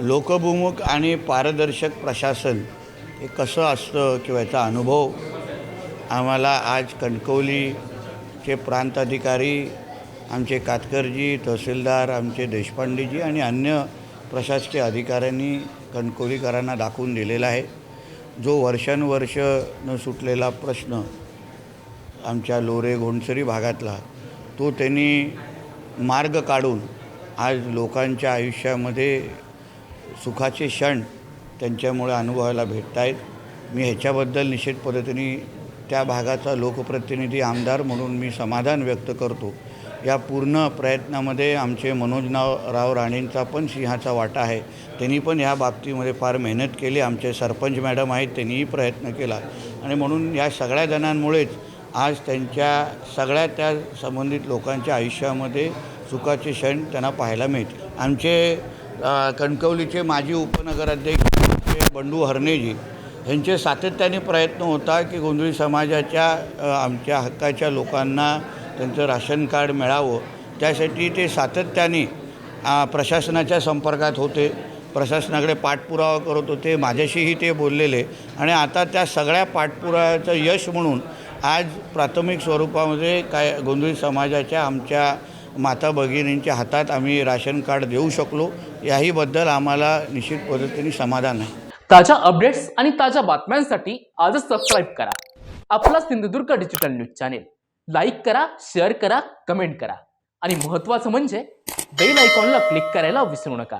लोकभिमुख आणि पारदर्शक प्रशासन हे कसं असतं किंवा याचा अनुभव? आम्हाला आज कणकवलीचे प्रांत अधिकारी आमचे कातकरजी तहसीलदार आमचे देशपांडेजी आणि अन्य प्रशासकीय अधिकाऱ्यांनी कणकवलीकरांना दाखवून दिलेला आहे. जो वर्षानुवर्ष न सुटलेला प्रश्न आमच्या लोरे घोणसरी भागातला तो त्यांनी मार्ग काढून आज लोकांच्या आयुष्यामध्ये सुखाचे क्षण त्यांच्यामुळे अनुभवायला भेटत आहेत मी ह्याच्याबद्दल निश्चित पद्धतीने त्या भागाचा लोकप्रतिनिधी आमदार म्हणून मी समाधान व्यक्त करतो. या पूर्ण प्रयत्नामध्ये आमचे मनोजनाव राव राणेंचा पण सिंहाचा वाटा आहे. त्यांनी पण ह्या बाबतीमध्ये फार मेहनत केली. आमचे सरपंच मॅडम आहेत त्यांनीही प्रयत्न केला. आणि म्हणून या सगळ्या जणांमुळेच आज त्यांच्या सगळ्या त्या संबंधित लोकांच्या आयुष्यामध्ये सुखाचे क्षण त्यांना पाहायला मिळते आमचे कणकवलीचे माजी उपनगराध्यक्ष बंडू हरणेजी यांचे सातत्याने प्रयत्न होता की गोंधळी समाजाच्या आमच्या हक्काच्या लोकांना त्यांचं राशन कार्ड मिळावं. त्यासाठी ते सातत्याने प्रशासनाच्या संपर्कात होते. प्रशासनाकडे पाठपुरावा करत होते. माझ्याशीही ते बोललेले. आणि आता त्या सगळ्या पाठपुराव्याचं यश म्हणून आज प्राथमिक स्वरूपामध्ये काय गोंधळी समाजाच्या आमच्या माता भगिनींच्या हातात आम्ही राशन कार्ड देऊ शकलो. याहीबद्दल आम्हाला निश्चित पद्धतीने समाधान आहे. ताज्या अपडेट्स आणि ताज्या बातम्यांसाठी आजच सबस्क्राईब करा. आपला Sindhudurg digital news channel like करा शेअर करा कमेंट करा. आणि महत्त्वाचं म्हणजे बेल आयकॉनला क्लिक करायला विसरू नका.